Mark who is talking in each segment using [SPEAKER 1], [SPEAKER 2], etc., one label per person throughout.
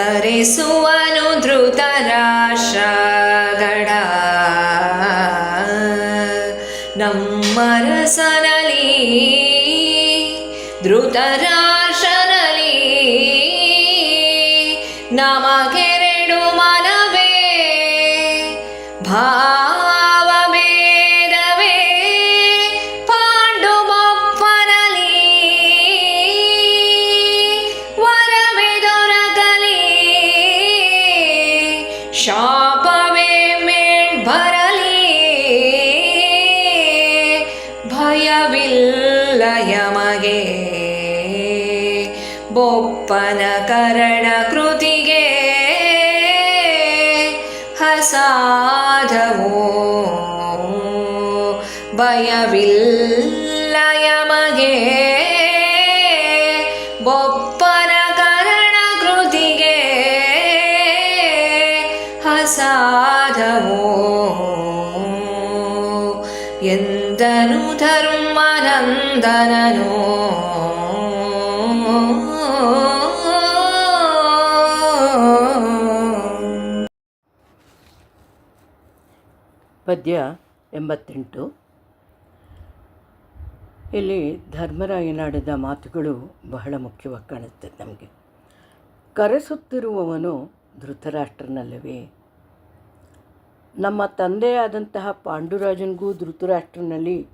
[SPEAKER 1] ಕರೆಸುವನು ಧೃತರಾಷ್ಟ್ರಗಡ ನಮ್ಮರಸನಲಿ ಧೃತರಾಶನಲಿ ನಮಗೆರಡು ಮನವೇ. ಭಾವಭೇದವೇ ಯಮಗೆ. ಬೊಪ್ಪನ ಕರಣ ಕೃತಿಗೆ. ಹಸಾಧವೋ ಭಯವಿಲ್ಲ ಯಮಗೆ. ಬೊಪ್ಪನ ಎಂದನು ಧರ್ಮನಂದನನು
[SPEAKER 2] ಪದ್ಯ ಎಂಬತ್ತೆಂಟು. ಇಲ್ಲಿ ಧರ್ಮರಾಯನಾಡಿದ ಮಾತುಗಳು ಬಹಳ ಮುಖ್ಯವಾಗಿ ಕಾಣುತ್ತೆ ನಮಗೆ. ಕರೆಸುತ್ತಿರುವವನು ಧೃತರಾಷ್ಟ್ರನಲ್ಲವೇ? ನಮ್ಮ ತಂದೆಯಾದಂತಹ ಪಾಂಡುರಾಜನಿಗೂ ಧೃತರಾಷ್ಟ್ರನಲ್ಲಿ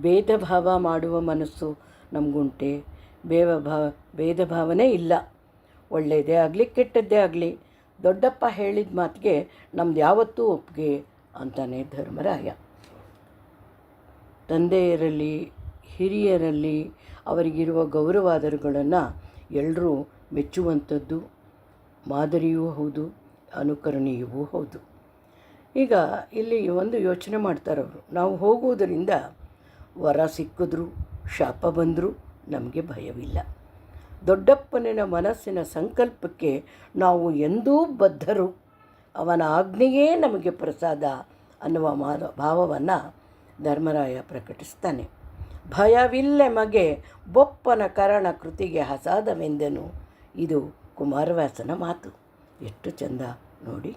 [SPEAKER 2] ಭೇದ ಭಾವ ಮಾಡುವ ಮನಸ್ಸು ನಮಗುಂಟೆ. ಭೇವ ಭಾವ ಭೇದ ಭಾವನೆ ಇಲ್ಲ. ಒಳ್ಳೆಯದೇ ಆಗಲಿ, ಕೆಟ್ಟದ್ದೇ ಆಗಲಿ, ದೊಡ್ಡಪ್ಪ ಹೇಳಿದ ಮಾತಿಗೆ ನಮ್ದು ಯಾವತ್ತೂ ಒಪ್ಪಿಗೆ ಅಂತಾನೆ ಧರ್ಮರಾಯ. ತಂದೆಯರಲ್ಲಿ, ಹಿರಿಯರಲ್ಲಿ ಅವರಿಗಿರುವ ಗೌರವಾದರುಗಳನ್ನು ಎಲ್ಲರೂ ಮೆಚ್ಚುವಂಥದ್ದು, ಮಾದರಿಯೂ ಹೌದು, ಅನುಕರಣೀಯವೂ ಹೌದು. ಈಗ ಇಲ್ಲಿ ಒಂದು ಯೋಚನೆ ಮಾಡ್ತಾರವರು ನಾವು ಹೋಗುವುದರಿಂದ ವರ ಸಿಕ್ಕಿದ್ರು, ಶಾಪ ಬಂದರೂ, ನಮಗೆ ಭಯವಿಲ್ಲ. ದೊಡ್ಡಪ್ಪನಿನ ಮನಸ್ಸಿನ ಸಂಕಲ್ಪಕ್ಕೆ ನಾವು ಎಂದೂ ಬದ್ಧರು. ಅವನ ಆಜ್ಞೆಯೇ ನಮಗೆ ಪ್ರಸಾದ ಅನ್ನುವ ಮಾದ, ಭಾವವನ್ನು ಧರ್ಮರಾಯ ಪ್ರಕಟಿಸ್ತಾನೆ. ಭಯವಿಲ್ಲೆ ಮಗೆ, ಬೊಪ್ಪನ ಕರಣ ಕೃತಿಗೆ ಹಸಾದವೆಂದನು ಇದು ಕುಮಾರವ್ಯಾಸನ ಮಾತು. ಎಷ್ಟು ಚಂದ ನೋಡಿ.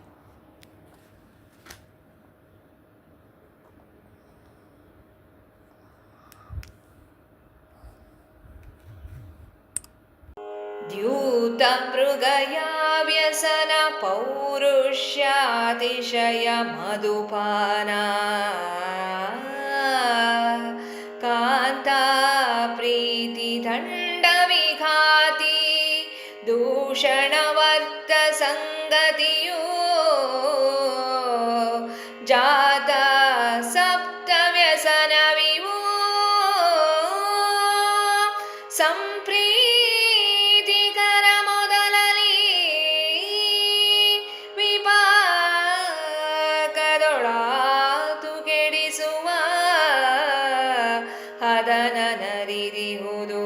[SPEAKER 1] ಮೃಗಯಾವ್ಯಸನ ಪೌರುಷ್ಯಾತಿಶಯ ಮಧುಪಾನ. ಕಾಂತಾ ಪ್ರೀತಿ ದಂಡವಿಘಾತಿ ದೂಷಣವರ್ತ ಸಂಗತಿಯೂ ಜಾತ ಸಪ್ತವ್ಯಸನವಿವೋ. ಸಂಪ್ರೀ ಹದನ ನರಿದಿಹುದು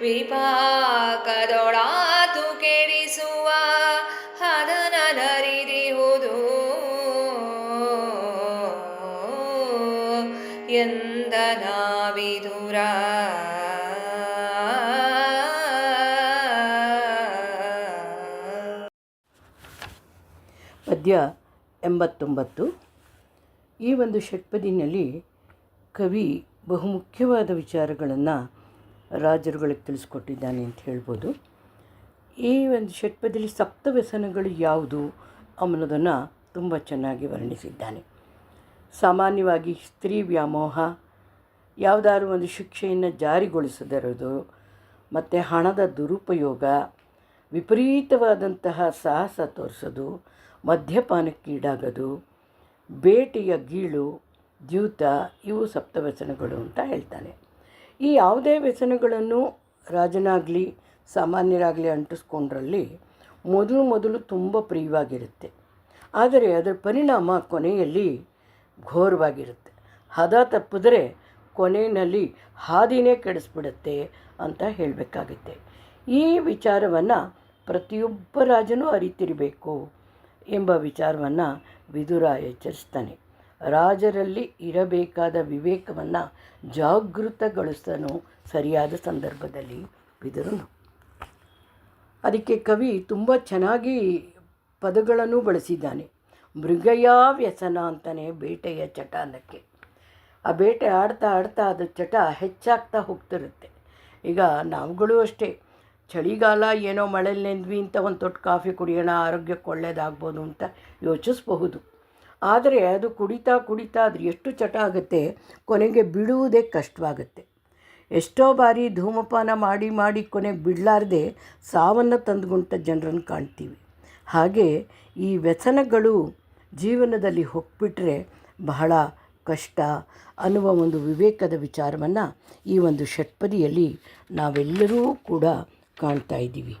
[SPEAKER 1] ವಿಪಾಕದೊಳಾತು ಕೆಡಿಸುವ ಹದನ ನರಿದಿಹುದು ಎಂದ ನಾವಿದುರ
[SPEAKER 2] ಪದ್ಯ ಎಂಬತ್ತೊಂಬತ್ತು. ಈ ಒಂದು ಷಟ್ಪದಿನಲ್ಲಿ ಕವಿ ಬಹುಮುಖ್ಯವಾದ ವಿಚಾರಗಳನ್ನು ರಾಜರುಗಳಿಗೆ ತಿಳಿಸ್ಕೊಟ್ಟಿದ್ದಾನೆ ಅಂತ ಹೇಳ್ಬೋದು. ಈ ಒಂದು ಷಟ್ಪದಿಯಲ್ಲಿ ಸಪ್ತ ವ್ಯಸನಗಳು ಯಾವುದು ಅನ್ನೋದನ್ನು ತುಂಬ ಚೆನ್ನಾಗಿ ವರ್ಣಿಸಿದ್ದಾನೆ. ಸಾಮಾನ್ಯವಾಗಿ ಸ್ತ್ರೀ ವ್ಯಾಮೋಹ, ಯಾವುದಾದ್ರೂ ಒಂದು ಶಿಕ್ಷೆಯನ್ನು ಜಾರಿಗೊಳಿಸದಿರೋದು, ಮತ್ತು ಹಣದ ದುರುಪಯೋಗ, ವಿಪರೀತವಾದಂತಹ ಸಾಹಸ ತೋರಿಸೋದು, ಮದ್ಯಪಾನಕ್ಕೀಡಾಗೋದು, ಬೇಟೆಯ ಗೀಳು ದ್ಯೂತ ಇವು ಸಪ್ತವ್ಯಸನಗಳು ಅಂತ ಹೇಳ್ತಾನೆ. ಈ ಯಾವುದೇ ವ್ಯಸನಗಳನ್ನು ರಾಜನಾಗಲಿ, ಸಾಮಾನ್ಯರಾಗಲಿ ಅಂಟಿಸ್ಕೊಂಡ್ರಲ್ಲಿ ಮೊದಲು ಮೊದಲು ತುಂಬ ಪ್ರಿಯವಾಗಿರುತ್ತೆ. ಆದರೆ ಅದರ ಪರಿಣಾಮ ಕೊನೆಯಲ್ಲಿ ಘೋರವಾಗಿರುತ್ತೆ. ಹದ ತಪ್ಪಿದ್ರೆ ಕೊನೆಯಲ್ಲಿ ಹಾದಿನೇ ಕೆಡಿಸ್ಬಿಡುತ್ತೆ ಅಂತ ಹೇಳಬೇಕಾಗುತ್ತೆ. ಈ ವಿಚಾರವನ್ನು ಪ್ರತಿಯೊಬ್ಬ ರಾಜನೂ ಅರಿತಿರಬೇಕು ಎಂಬ ವಿಚಾರವನ್ನು ವಿದುರ ಎಚ್ಚರಿಸ್ತಾನೆ. ರಾಜರಲ್ಲಿ ಇರಬೇಕಾದ ವಿವೇಕವನ್ನು ಜಾಗೃತಗೊಳಿಸ್ತಾನು ಸರಿಯಾದ ಸಂದರ್ಭದಲ್ಲಿ ಬಿದರನು. ಅದಕ್ಕೆ ಕವಿ ತುಂಬ ಚೆನ್ನಾಗಿ ಪದಗಳನ್ನು ಬಳಸಿದ್ದಾನೆ. ಮೃಗಯ ವ್ಯಸನ ಅಂತಾನೆ ಬೇಟೆಯ ಚಟ ಅನ್ನಕ್ಕೆ. ಆ ಬೇಟೆ ಆಡ್ತಾ ಆಡ್ತಾ ಅದು ಚಟ ಹೆಚ್ಚಾಗ್ತಾ ಹೋಗ್ತಿರುತ್ತೆ. ಈಗ ನಾವುಗಳು ಅಷ್ಟೇ. ಚಳಿಗಾಲ ಏನೋ ಮಳೆಯಲ್ಲಿ ನೆಂದ್ವಿ ಅಂತ ಒಂದು ತೊಟ್ಟು ಕಾಫಿ ಕುಡಿಯೋಣ, ಆರೋಗ್ಯಕ್ಕೆ ಒಳ್ಳೆಯದಾಗ್ಬೋದು ಅಂತ ಯೋಚಿಸಬಹುದು. ಆದರೆ ಅದು ಕುಡಿತಾ ಕುಡಿತಾ ಅದು ಎಷ್ಟು ಚಟ ಆಗುತ್ತೆ? ಕೊನೆಗೆ ಬಿಡುವುದೇ ಕಷ್ಟವಾಗುತ್ತೆ. ಎಷ್ಟೋ ಬಾರಿ ಧೂಮಪಾನ ಮಾಡಿ ಮಾಡಿ ಕೊನೆಗೆ ಬಿಡಲಾರ್ದೆ ಸಾವನ್ನು ತಂದ್ಕೊಂಡ ಜನರನ್ನು ಕಾಣ್ತೀವಿ. ಹಾಗೆ ಈ ವ್ಯಸನಗಳು ಜೀವನದಲ್ಲಿ ಹೋಗ್ಬಿಟ್ರೆ ಬಹಳ ಕಷ್ಟ ಅನ್ನುವ ಒಂದು ವಿವೇಕದ ವಿಚಾರವನ್ನು ಈ ಒಂದು ಷಟ್ಪದಿಯಲ್ಲಿ ನಾವೆಲ್ಲರೂ ಕೂಡ ಕಾಣ್ತಾ ಇದ್ದೀವಿ.